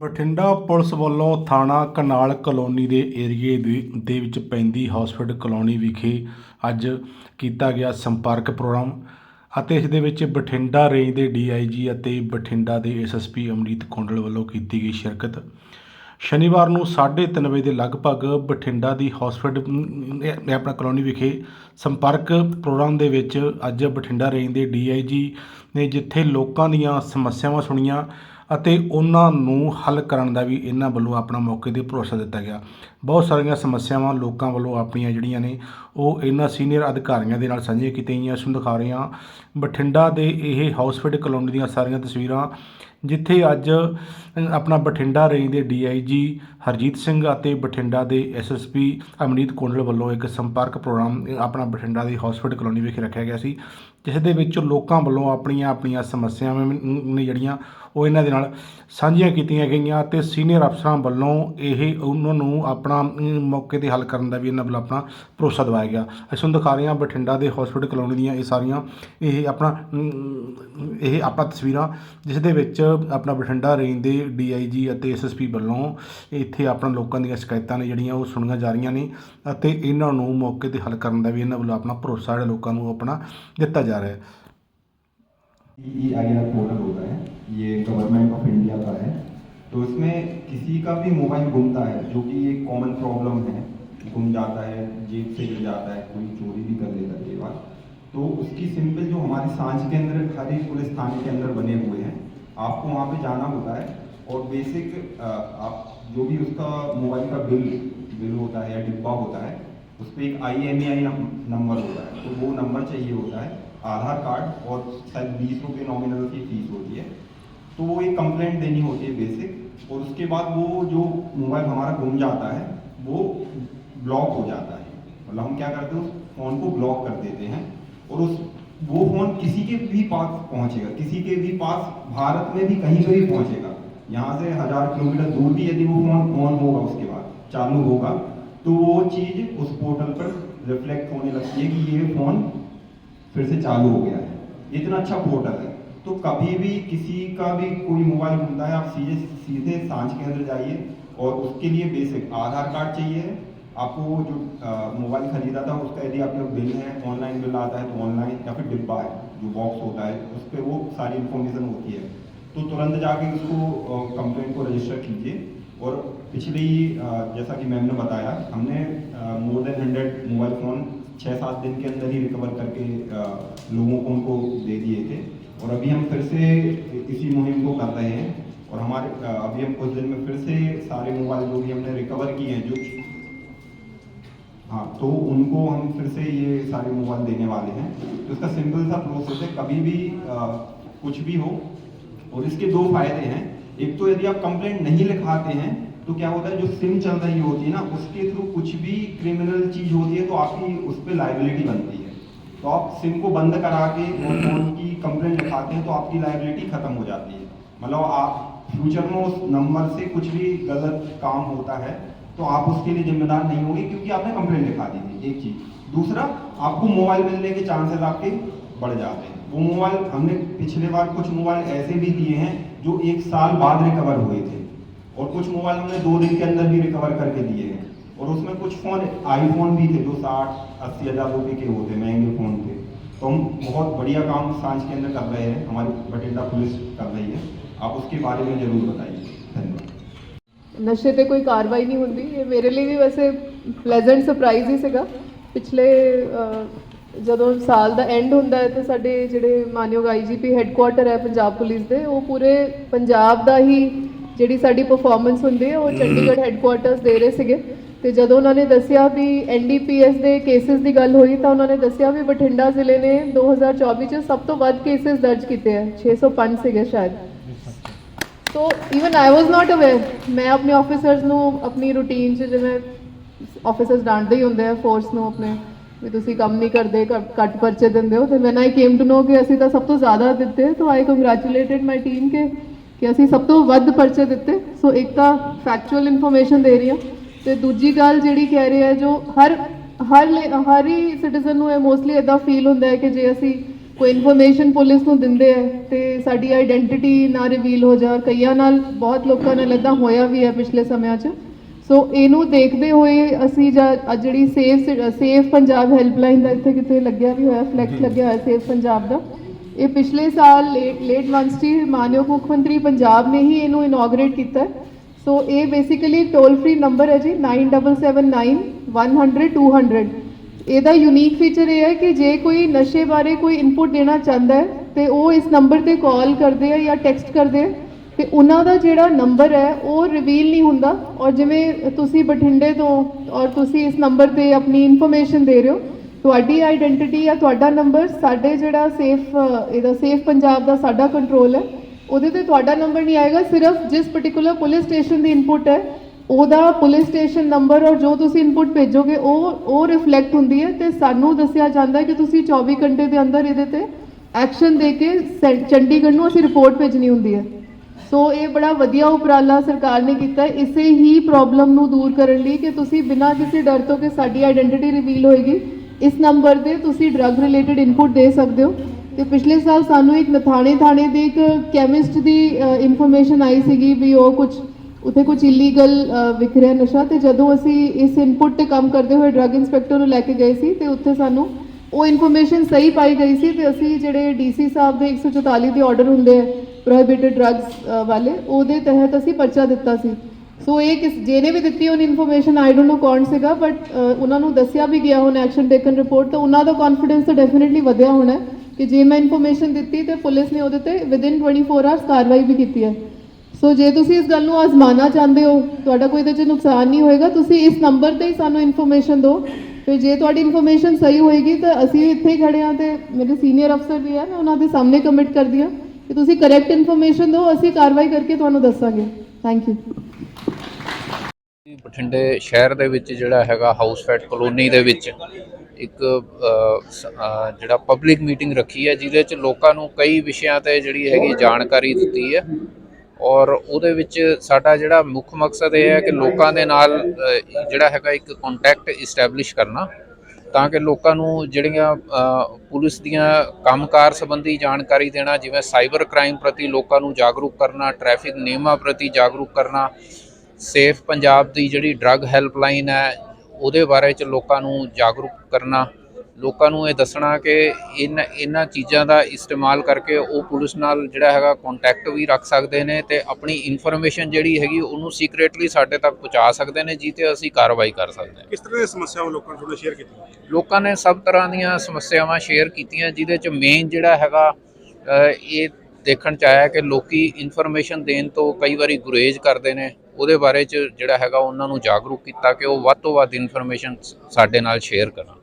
Bathinda police ਵੱਲੋਂ ਥਾਣਾ canal colony ਦੇ ਏਰੀਏ ਦੇ ਦੇ ਵਿੱਚ ਪੈਂਦੀ ਹੌਸਪੀਟਲ ਕਲੋਨੀ ਵਿਖੇ ਅੱਜ ਕੀਤਾ ਗਿਆ ਸੰਪਰਕ ਪ੍ਰੋਗਰਾਮ ਅਤੇ ਇਸ ਦੇ ਵਿੱਚ ਬਠਿੰਡਾ ਰੇਂਜ ਦੇ ਡੀਆਈਜੀ ਅਤੇ ਬਠਿੰਡਾ ਦੇ ਐਸਐਸਪੀ ਅਮਰੀਤ ਖੁੰਡਲ ਵੱਲੋਂ ਕੀਤੀ ਗਈ ਸ਼ਿਰਕਤ। ਸ਼ਨੀਵਾਰ ਨੂੰ 3:30 ਵਜੇ ਦੇ ਲਗਭਗ ਬਠਿੰਡਾ ਦੀ ਹਸਪੀਟਲ ਆਪਣਾ ਕਲੋਨੀ ਵਿਖੇ ਸੰਪਰਕ ਪ੍ਰੋਗਰਾਮ ਦੇ ਵਿੱਚ ਅੱਜ ਬਠਿੰਡਾ ਰੇਂਜ ਦੇ ਡੀਆਈਜੀ ਨੇ ਜਿੱਥੇ ਲੋਕਾਂ ਦੀਆਂ ਸਮੱਸਿਆਵਾਂ ਸੁਣੀਆਂ ਅਤੇ ਉਹਨਾਂ ਨੂੰ ਹੱਲ ਕਰਨ ਦਾ ਵੀ ਇਹਨਾਂ ਵੱਲੋਂ ਆਪਣਾ ਮੌਕੇ ਤੇ ਭਰੋਸਾ ਦਿੱਤਾ ਗਿਆ। ਬਹੁਤ ਸਾਰੀਆਂ ਸਮੱਸਿਆਵਾਂ ਲੋਕਾਂ ਵੱਲੋਂ ਆਪਣੀਆਂ ਜਿਹੜੀਆਂ ਨੇ, ਉਹ ਇਹਨਾਂ ਸੀਨੀਅਰ ਅਧਿਕਾਰੀਆਂ ਦੇ ਨਾਲ ਸਾਂਝੀਆਂ ਕੀਤੀਆਂ ਗਈਆਂ। ਸਾਨੂੰ ਦਿਖਾ ਰਹੇ ਹਾਂ ਬਠਿੰਡਾ ਦੇ ਇਹ ਹਸਪੀਟਲ ਕਲੋਨੀ ਦੀਆਂ ਸਾਰੀਆਂ ਤਸਵੀਰਾਂ, ਜਿੱਥੇ ਅੱਜ ਆਪਣਾ ਬਠਿੰਡਾ ਰੇਂਜ ਦੇ ਡੀਆਈਜੀ ਹਰਜੀਤ ਸਿੰਘ ਅਤੇ ਬਠਿੰਡਾ ਦੇ ਐਸਐਸਪੀ ਅਮਨੀਤ ਕੋਂਡਲ ਵੱਲੋਂ ਇੱਕ ਸੰਪਰਕ ਪ੍ਰੋਗਰਾਮ ਆਪਣਾ ਬਠਿੰਡਾ ਦੀ ਹਸਪੀਟਲ ਕਲੋਨੀ ਵਿਖੇ ਰੱਖਿਆ ਗਿਆ ਸੀ, ਜਿਸ ਦੇ ਵਿੱਚ ਲੋਕਾਂ ਵੱਲੋਂ ਆਪਣੀਆਂ ਆਪਣੀਆਂ ਸਮੱਸਿਆਵਾਂ ਨੇ ਜਿਹੜੀਆਂ ਉਹ ਇਹਨਾਂ ਦੇ ਨਾਲ ਸਾਂਝੀਆਂ ਕੀਤੀਆਂ ਗਈਆਂ ਤੇ ਸੀਨੀਅਰ ਅਫਸਰਾਂ ਵੱਲੋਂ ਇਹ ਉਹਨਾਂ ਨੂੰ ਆਪਣਾ ਮੌਕੇ ਤੇ ਹੱਲ ਕਰਨ ਦਾ ਵੀ ਇਹਨਾਂ ਵੱਲੋਂ ਆਪਣਾ ਭਰੋਸਾ ਦਿਵਾਇਆ ਗਿਆ। ਅਸੀਂ ਤੁਹਾਨੂੰ ਦਿਖਾ ਰਹੇ ਹਾਂ ਬਠਿੰਡਾ ਦੇ ਹਸਪੀਟਲ ਕਲੋਨੀ ਦੀਆਂ ਇਹ ਸਾਰੀਆਂ, ਇਹ ਆਪਣਾ ਇਹ ਆਪਾਂ ਤਸਵੀਰਾਂ, ਜਿਸ ਦੇ ਵਿੱਚ ਆਪਣਾ ਬਠਿੰਡਾ ਰੇਂਜ ਦੇ ਡੀਆਈਜੀ ਅਤੇ ਐਸਐਸਪੀ ਵੱਲੋਂ ਇੱਥੇ ਆਪਣਾ ਲੋਕਾਂ ਦੀਆਂ ਸ਼ਿਕਾਇਤਾਂ ਨੇ ਜਿਹੜੀਆਂ ਉਹ ਸੁਣੀਆਂ ਜਾ ਰਹੀਆਂ ਨੇ ਅਤੇ ਇਹਨਾਂ ਨੂੰ ਮੌਕੇ ਤੇ ਹੱਲ ਕਰਨ ਦਾ ਵੀ ਇਹਨਾਂ ਵੱਲੋਂ ਆਪਣਾ ਭਰੋਸਾ ਜਿਹੜਾ ਲੋਕਾਂ ਨੂੰ ਆਪਣਾ ਦਿੱਤਾ ਜਾ ਰਿਹਾ ਹੈ। ई आर पोर्टल होता है, ये गवर्नमेंट ऑफ़ इंडिया का है। तो इसमें किसी का भी मोबाइल गुमता है, जो कि एक कॉमन प्रॉब्लम है गुम जाता है, जेब से गिर जाता है, कोई चोरी भी कर लेता है बार। तो उसकी सिंपल जो हमारी साँझ के अंदर, हर एक पुलिस थाने के अंदर बने हुए हैं, आपको वहाँ पे जाना होता है। और बेसिक आप जो भी उसका मोबाइल का बिल बिल होता है या डिब्बा होता है उस पर एक आई एम आई नंबर होता है। तो वो नंबर चाहिए होता है। आधार कार्ड और शायद बीस रुपये नॉमिनल की फ़ीस होती है। तो वो एक कंप्लेंट देनी होती है बेसिक और उसके बाद वो जो मोबाइल हमारा गुम जाता है, वो ब्लॉक हो जाता है। मतलब हम क्या करते हैं, उस फ़ोन को ब्लॉक कर देते हैं और उस वो फ़ोन किसी के भी पास पहुंचेगा। किसी के भी पास भारत में भी कहीं पर भी पहुंचेगा। यहाँ से हज़ार किलोमीटर दूर भी यदि वो फ़ोन ऑन होगा उसके बाद, चालू होगा तो वो चीज़ उस पोर्टल पर रिफ्लेक्ट होने लगती है कि ये फ़ोन फिर से चालू हो गया है। इतना अच्छा पोर्टल है। तो कभी भी किसी का भी कोई मोबाइल घूमता है, आप सीधे सीधे साँझ के अंदर जाइए और उसके लिए बेसिक आधार कार्ड चाहिए। आपको जो मोबाइल खरीदा था, उसका यदि आपका बिल है ऑनलाइन बिल आता है तो ऑनलाइन या फिर डिब्बा है जो बॉक्स होता है, उस पर वो सारी इन्फॉर्मेशन होती है। तो तुरंत जाके उसको कंप्लेंट को रजिस्टर कीजिए। और पिछले ही जैसा कि मैम ने बताया, हमने more than hundred mobile phone छः सात दिन के अंदर ही रिकवर करके लोगों को उनको दे दिए थे। और अभी हम फिर से इसी मुहिम को कर रहे हैं। और हमारे अभी हम कुछ दिन में फिर से सारे मोबाइल जो भी हमने रिकवर किए हैं जो हाँ तो उनको हम फिर से ये सारे मोबाइल देने वाले हैं। तो इसका सिंपल सा प्रोसेस है कभी भी अ, कुछ भी हो। और इसके दो फ़ायदे हैं। एक तो यदि आप कंप्लेंट नहीं लिखाते हैं तो क्या होता है, जो सिम चल रही होती है ना, उसके थ्रू कुछ भी क्रिमिनल चीज़ होती है तो आपकी उस पर लाइबिलिटी बनती है। तो आप सिम को बंद करा के और फ़ोन की कंप्लेंट लिखाते हैं तो आपकी लाइबिलिटी खत्म हो जाती है। मतलब आप फ्यूचर में उस नंबर से कुछ भी गलत काम होता है तो आप उसके लिए जिम्मेदार नहीं होंगे, क्योंकि आपने कंप्लेंट लिखा दी थी, एक चीज़। दूसरा, आपको मोबाइल मिलने के चांसेस आपके बढ़ जाते हैं। वो मोबाइल हमने पिछले बार कुछ मोबाइल ऐसे भी दिए हैं, जो एक साल बाद रिकवर हुए थे। और कुछ मोबाइल हमने दो दिन के अंदर भी रिकवर करके दिए हैं और उसमें कुछ फ़ोन आईफोन भी थे जो साठ अस्सी हज़ार रुपये के होते महंगे फ़ोन थे तो हम बहुत बढ़िया काम सांझ के अंदर कर रहे हैं हमारी बठिंडा पुलिस कर रही है आप उसके बारे में ज़रूर बताइए धन्यवाद ਨਸ਼ੇ ਤੇ ਕੋਈ ਕਾਰਵਾਈ ਨਹੀਂ ਹੁੰਦੀ ਇਹ ਮੇਰੇ ਲਈ ਵੀ ਵੈਸੇ ਪਲੇਜ਼ੈਂਟ ਸਰਪ੍ਰਾਈਜ਼ ਹੀ ਸੀਗਾ ਪਿਛਲੇ ਅਹ, ਜਦੋਂ ਸਾਲ ਦਾ ਐਂਡ ਹੁੰਦਾ ਹੈ ਤੇ ਸਾਡੇ ਜਿਹੜੇ ਮਾਨਯੋਗ ਆਈਜੀਪੀ ਹੈੱਡਕੁਆਟਰ ਹੈ ਪੰਜਾਬ ਪੁਲਿਸ ਦੇ ਉਹ ਪੂਰੇ ਪੰਜਾਬ ਦਾ ਹੀ ਜਿਹੜੀ ਸਾਡੀ ਪਰਫਾਰਮੈਂਸ ਹੁੰਦੀ ਹੈ ਉਹ ਚੰਡੀਗੜ੍ਹ ਹੈੱਡਕੁਆਟਰਸ ਦੇ ਰਹੇ ਸੀਗੇ। ਤੇ ਜਦੋਂ ਉਹਨਾਂ ਨੇ ਦੱਸਿਆ ਵੀ ਐਨਡੀਪੀਐਸ ਦੇ ਕੇਸਿਸ ਦੀ ਗੱਲ ਹੋਈ ਤਾਂ ਉਹਨਾਂ ਨੇ ਦੱਸਿਆ ਵੀ ਬਠਿੰਡਾ ਜ਼ਿਲ੍ਹੇ ਨੇ 2024 ਚ ਸਭ ਤੋਂ ਵੱਧ ਕੇਸਿਸ ਦਰਜ ਕੀਤੇ ਹੈ 605 ਸੀਗੇ ਸ਼ਾਇਦ। ਸੋ even I was not aware ਮੈਂ ਆਪਣੇ ਆਫੀਸਰਸ ਨੂੰ ਆਪਣੀ ਰੂਟੀਨ 'ਚ ਜਿਵੇਂ ਆਫੀਸਰਸ ਡਾਂਟਦੇ ਹੀ ਹੁੰਦੇ ਆ ਫੋਰਸ ਨੂੰ ਆਪਣੇ ਵੀ ਤੁਸੀਂ ਕੰਮ ਨਹੀਂ ਕਰਦੇ ਘੱਟ ਪਰਚੇ ਦਿੰਦੇ ਹੋ। ਤੇ when I came to know ਕਿ ਅਸੀਂ ਤਾਂ ਸਭ ਤੋਂ ਜ਼ਿਆਦਾ ਦਿੱਤੇ ਤਾਂ ਆਈ ਕੰਗ੍ਰੈਚੁਲੇਟਡ ਮਾਈ ਟੀਮ ਕਿ ਕਿ ਅਸੀਂ ਸਭ ਤੋਂ ਵੱਧ ਪਰਚੇ ਦਿੱਤੇ। ਸੋ ਇੱਕ ਤਾਂ ਫੈਕਚੁਅਲ ਇਨਫੋਰਮੇਸ਼ਨ ਦੇ ਰਹੀ ਹਾਂ ਤੇ ਦੂਜੀ ਗੱਲ ਜਿਹੜੀ ਕਹਿ ਰਹੇ ਆ ਜੋ ਹਰ ਹਰ ਹਰ ਹੀ ਸਿਟੀਜ਼ਨ ਨੂੰ ਇਹ ਮੋਸਟਲੀ ਇਦਾਂ ਫੀਲ ਹੁੰਦਾ ਹੈ ਕਿ ਜੇ ਅਸੀਂ ਕੋਈ ਇਨਫੋਰਮੇਸ਼ਨ ਪੁਲਿਸ ਨੂੰ ਦਿੰਦੇ ਆ ਤੇ ਸਾਡੀ ਆਇਡੈਂਟੀਟੀ ਨਾ ਰਿਵੀਲ ਹੋ ਜਾ ਕਈਆਂ ਨਾਲ ਬਹੁਤ ਲੋਕਾਂ ਨਾਲ ਇਦਾਂ ਹੋਇਆ ਵੀ ਹੈ ਪਿਛਲੇ ਸਮਿਆਂ 'ਚ। ਸੋ ਇਹਨੂੰ ਦੇਖਦੇ ਹੋਏ ਅਸੀਂ ਅੱਜ ਜਿਹੜੀ ਸੇਫ ਸੇਫ ਪੰਜਾਬ ਹੈਲਪਲਾਈਨ ਦਾ ਇੱਥੇ ਕਿਤੇ ਲੱਗਿਆ ਵੀ ਹੋਇਆ ਫਲੈਕਸ ਲੱਗਿਆ ਹੋਇਆ ਸੇਫ ਪੰਜਾਬ ਦਾ। ਇਹ ਪਿਛਲੇ ਸਾਲ ਲੇਟ ਲੇਟ ਮੰਥ 'ਚ ਮਾਨਯੋਗ ਮੁੱਖ ਮੰਤਰੀ ਪੰਜਾਬ ਨੇ ਹੀ ਇਹਨੂੰ ਇਨੋਗਰੇਟ ਕੀਤਾ ਸੋ ਇਹ ਬੇਸਿਕਲੀ ਟੋਲ ਫ੍ਰੀ ਨੰਬਰ ਹੈ ਜੀ 9779 100 200 ਇਹਦਾ ਯੂਨੀਕ ਫੀਚਰ ਇਹ ਹੈ ਕਿ ਜੇ ਕੋਈ ਨਸ਼ੇ ਬਾਰੇ ਕੋਈ ਇਨਪੁਟ ਦੇਣਾ ਚਾਹੁੰਦਾ ਹੈ, ਤੇ ਉਹ ਇਸ ਨੰਬਰ ਤੇ ਕਾਲ ਕਰਦੇ ਆ ਜਾਂ ਟੈਕਸਟ ਕਰਦੇ ਆ, ਤੇ ਉਹਨਾਂ ਦਾ ਜਿਹੜਾ ਨੰਬਰ ਹੈ, ਉਹ ਰਿਵੀਲ ਨਹੀਂ ਹੁੰਦਾ। ਔਰ ਜਿਵੇਂ ਤੁਸੀਂ ਬਠਿੰਡੇ ਤੋਂ ਔਰ ਤੁਸੀਂ ਇਸ ਨੰਬਰ ਤੇ ਆਪਣੀ ਇਨਫੋਰਮੇਸ਼ਨ ਦੇ ਰਹੇ ਹੋ ਤੁਹਾਡੀ ਆਇਡੈਂਟੀਟੀ ਜਾਂ ਤੁਹਾਡਾ ਨੰਬਰ ਸਾਡੇ ਜਿਹੜਾ ਸੇਫ ਇਹਦਾ ਸੇਫ ਪੰਜਾਬ ਦਾ ਸਾਡਾ ਕੰਟਰੋਲ ਹੈ। ਉਹਦੇ ਤੇ ਤੁਹਾਡਾ ਨੰਬਰ ਨਹੀਂ ਆਏਗਾ, ਸਿਰਫ ਜਿਸ ਪਾਰਟਿਕੂਲਰ ਪੁਲਿਸ ਸਟੇਸ਼ਨ ਦੀ ਇਨਪੁਟ ਹੈ, ਉਹਦਾ ਪੁਲਿਸ ਸਟੇਸ਼ਨ ਨੰਬਰ ਔਰ ਜੋ ਤੁਸੀਂ ਇਨਪੁਟ ਭੇਜੋਗੇ, ਉਹ ਉਹ ਰਿਫਲੈਕਟ ਹੁੰਦੀ ਹੈ ਤੇ ਸਾਨੂੰ ਦੱਸਿਆ ਜਾਂਦਾ ਹੈ ਕਿ ਤੁਸੀਂ 24 ਘੰਟੇ ਦੇ ਅੰਦਰ ਇਹਦੇ ਤੇ ਐਕਸ਼ਨ ਦੇ ਕੇ ਸੈ- ਚੰਡੀਗੜ੍ਹ ਨੂੰ ਅਸੀਂ ਰਿਪੋਰਟ ਭੇਜਣੀ ਹੁੰਦੀ ਹੈ। ਸੋ ਇਹ ਬੜਾ ਵਧੀਆ ਉਪਰਾਲਾ ਸਰਕਾਰ ਨੇ ਕੀਤਾ ਇਸੇ ਹੀ ਪ੍ਰੋਬਲਮ ਨੂੰ ਦੂਰ ਕਰਨ ਲਈ ਕਿ ਤੁਸੀਂ ਬਿਨਾਂ ਕਿਸੇ ਡਰ ਤੋਂ ਕਿ ਸਾਡੀ ਆਇਡੈਂਟੀਟੀ ਰਿਵੀਲ ਹੋਏਗੀ। ਇਸ ਨੰਬਰ ਤੇ ਤੁਸੀਂ ਡਰੱਗ ਰਿਲੇਟਡ ਇਨਪੁਟ ਦੇ ਸਕਦੇ ਹੋ। ਤੇ ਪਿਛਲੇ ਸਾਲ ਸਾਨੂੰ ਇੱਕ ਨਥਾਣੇ ਥਾਣੇ ਦੇ ਇੱਕ ਕੈਮਿਸਟ ਦੀ ਇਨਫੋਰਮੇਸ਼ਨ ਆਈ ਸੀਗੀ ਵੀ ਉਹ ਕੁਝ ਉੱਥੇ ਕੁਝ ਇਲੀਗਲ ਵਿਕ ਰਿਹਾ ਨਸ਼ਾ ਤੇ ਜਦੋਂ ਅਸੀਂ ਇਸ ਇਨਪੁਟ ਤੇ ਕੰਮ ਕਰਦੇ ਹੋਏ ਡਰੱਗ ਇੰਸਪੈਕਟਰ ਨੂੰ ਲੈ ਕੇ ਗਏ ਸੀ ਤੇ ਉੱਥੇ ਸਾਨੂੰ ਉਹ ਇਨਫੋਰਮੇਸ਼ਨ ਸਹੀ ਪਾਈ ਗਈ ਸੀ ਤੇ ਅਸੀਂ ਜਿਹੜੇ ਡੀਸੀ ਸਾਹਿਬ ਦੇ 144 ਦੇ ਆਰਡਰ ਹੁੰਦੇ ਆ ਪ੍ਰੋਹਿਬਿਟਡ ਡਰੱਗਸ ਵਾਲੇ, ਉਹਦੇ ਤਹਿਤ ਅਸੀਂ ਪਰਚਾ ਦਿੱਤਾ ਸੀ। ਸੋ ਇਹ ਕਿਸ ਜਿਹਨੇ ਵੀ ਦਿੱਤੀ ਉਹਨ ਇਨਫੋਰਮੇਸ਼ਨ ਆਈ ਡੋਨਟ ਨੋ ਕੌਣ ਸੀਗਾ ਬਟ ਉਹਨਾਂ ਨੂੰ ਦੱਸਿਆ ਵੀ ਗਿਆ ਹੁਣ ਐਕਸ਼ਨ ਟੇਕਨ ਰਿਪੋਰਟ ਤਾਂ ਉਹਨਾਂ ਦਾ ਕੌਨਫੀਡੈਂਸ ਤਾਂ ਡੈਫੀਨਿਟਲੀ ਵਧਿਆ ਹੋਣਾ ਕਿ ਜੇ ਮੈਂ ਇਨਫੋਰਮੇਸ਼ਨ ਦਿੱਤੀ ਤੇ ਪੁਲਿਸ ਨੇ ਉਹਦੇ ਤੇ ਵਿਦਿਨ 24 ਆਵਰਸ ਕਾਰਵਾਈ ਵੀ ਕੀਤੀ ਹੈ ਸੋ ਜੇ ਤੁਸੀਂ ਇਸ ਗੱਲ ਨੂੰ ਆਜ਼ਮਾਉਣਾ ਚਾਹੁੰਦੇ ਹੋ ਤੁਹਾਡਾ ਕੋਈ ਇਹਦੇ 'ਚ ਨੁਕਸਾਨ ਨਹੀਂ ਹੋਏਗਾ ਤੁਸੀਂ ਇਸ ਨੰਬਰ ਤੇ ਹੀ ਸਾਨੂੰ ਇਨਫੋਰਮੇਸ਼ਨ ਦਿਓ ਤੇ ਜੇ ਤੁਹਾਡੀ ਇਨਫੋਰਮੇਸ਼ਨ ਸਹੀ ਹੋਏਗੀ ਤਾਂ ਅਸੀਂ ਇੱਥੇ ਹੀ ਖੜੇ ਹਾਂ ਤੇ ਮੇਰੇ ਸੀਨੀਅਰ ਅਫਸਰ ਵੀ ਹੈ ਮੈਂ ਉਹਨਾਂ ਦੇ ਸਾਹਮਣੇ ਕਮਿਟ ਕਰਦੀ ਹਾਂ ਕਿ ਤੁਸੀਂ ਕਰੈਕਟ ਇਨਫੋਰਮੇਸ਼ਨ ਦਿਓ ਅਸੀਂ ਕਾਰਵਾਈ ਕਰਕੇ ਤੁਹਾਨੂੰ ਦੱਸਾਂਗੇ ਥੈਂਕ ਯੂ ਬਠਿੰਡੇ ਸ਼ਹਿਰ ਦੇ ਵਿੱਚ ਜਿਹੜਾ ਹੈਗਾ ਹਾਊਸ ਫੈਟ ਕਲੋਨੀ ਦੇ ਵਿੱਚ ਇੱਕ ਜਿਹੜਾ ਪਬਲਿਕ ਮੀਟਿੰਗ ਰੱਖੀ ਹੈ, ਜਿਹਦੇ ਚ ਲੋਕਾਂ ਨੂੰ ਕਈ ਵਿਸ਼ਿਆਂ ਤੇ ਜਿਹੜੀ ਹੈਗੀ ਜਾਣਕਾਰੀ ਦਿੱਤੀ ਹੈ ਔਰ ਉਹਦੇ ਵਿੱਚ ਸਾਡਾ ਜਿਹੜਾ ਮੁੱਖ ਮਕਸਦ ਇਹ ਹੈ ਕਿ ਲੋਕਾਂ ਦੇ ਨਾਲ ਜਿਹੜਾ ਹੈਗਾ ਇੱਕ ਕੰਟੈਕਟ ਇਸਟੈਬਲਿਸ਼ ਕਰਨਾ ਤਾਂ ਕਿ ਲੋਕਾਂ ਨੂੰ ਜਿਹੜੀਆਂ ਪੁਲਿਸ ਦੀਆਂ ਕੰਮਕਾਰ ਸੰਬੰਧੀ ਜਾਣਕਾਰੀ ਦੇਣਾ, ਜਿਵੇਂ ਸਾਈਬਰ ਕ੍ਰਾਈਮ ਪ੍ਰਤੀ ਲੋਕਾਂ ਨੂੰ ਜਾਗਰੂਕ ਕਰਨਾ ਟ੍ਰੈਫਿਕ ਨਿਯਮਾਂ ਪ੍ਰਤੀ ਜਾਗਰੂਕ ਕਰਨਾ ਸੇਫ ਪੰਜਾਬ ਦੀ ਜਿਹੜੀ ਡਰੱਗ ਹੈਲਪਲਾਈਨ ਹੈ ਉਹਦੇ ਬਾਰੇ ਚ ਲੋਕਾਂ ਨੂੰ ਜਾਗਰੂਕ ਕਰਨਾ ਲੋਕਾਂ ਨੂੰ ਇਹ ਦੱਸਣਾ ਕਿ ਇਨ ਇਹਨਾਂ ਚੀਜ਼ਾਂ ਦਾ ਇਸਤੇਮਾਲ ਕਰਕੇ ਉਹ ਪੁਲਿਸ ਨਾਲ ਜਿਹੜਾ ਹੈਗਾ ਕੰਟੈਕਟ ਵੀ ਰੱਖ ਸਕਦੇ ਨੇ ਤੇ ਆਪਣੀ ਇਨਫੋਰਮੇਸ਼ਨ ਜਿਹੜੀ ਹੈਗੀ ਉਹਨੂੰ ਸੀਕ੍ਰੀਟਲੀ ਸਾਡੇ ਤੱਕ ਪਹੁੰਚਾ ਸਕਦੇ ਨੇ ਜਿਹ ਤੇ ਅਸੀਂ ਕਾਰਵਾਈ ਕਰ ਸਕਦੇ ਹਾਂ। ਕਿਸ ਤਰ੍ਹਾਂ ਦੀਆਂ ਸਮੱਸਿਆਵਾਂ ਲੋਕਾਂ ਨੇ ਤੁਹਾਡੇ ਸ਼ੇਅਰ ਕੀਤੀਆਂ? ਲੋਕਾਂ ਨੇ ਸਭ ਤਰ੍ਹਾਂ ਦੀਆਂ ਸਮੱਸਿਆਵਾਂ ਸ਼ੇਅਰ ਕੀਤੀਆਂ ਜਿਹਦੇ ਚ ਮੇਨ ਜਿਹੜਾ ਹੈਗਾ ਇਹ ਦੇਖਣ ਚ ਆਇਆ ਕਿ ਲੋਕੀ ਇਨਫੋਰਮੇਸ਼ਨ ਦੇਣ ਤੋਂ ਕਈ ਵਾਰੀ ਗੁਰੇਜ਼ ਕਰਦੇ ਨੇ। ਉਹਦੇ ਬਾਰੇ ਚ ਜਿਹੜਾ ਹੈਗਾ, ਉਹਨਾਂ ਨੂੰ ਜਾਗਰੂਕ ਕੀਤਾ ਕਿ ਉਹ ਵੱਧ ਤੋਂ ਵੱਧ ਇਨਫੋਰਮੇਸ਼ਨ ਸਾਡੇ ਨਾਲ ਸ਼ੇਅਰ ਕਰਨ।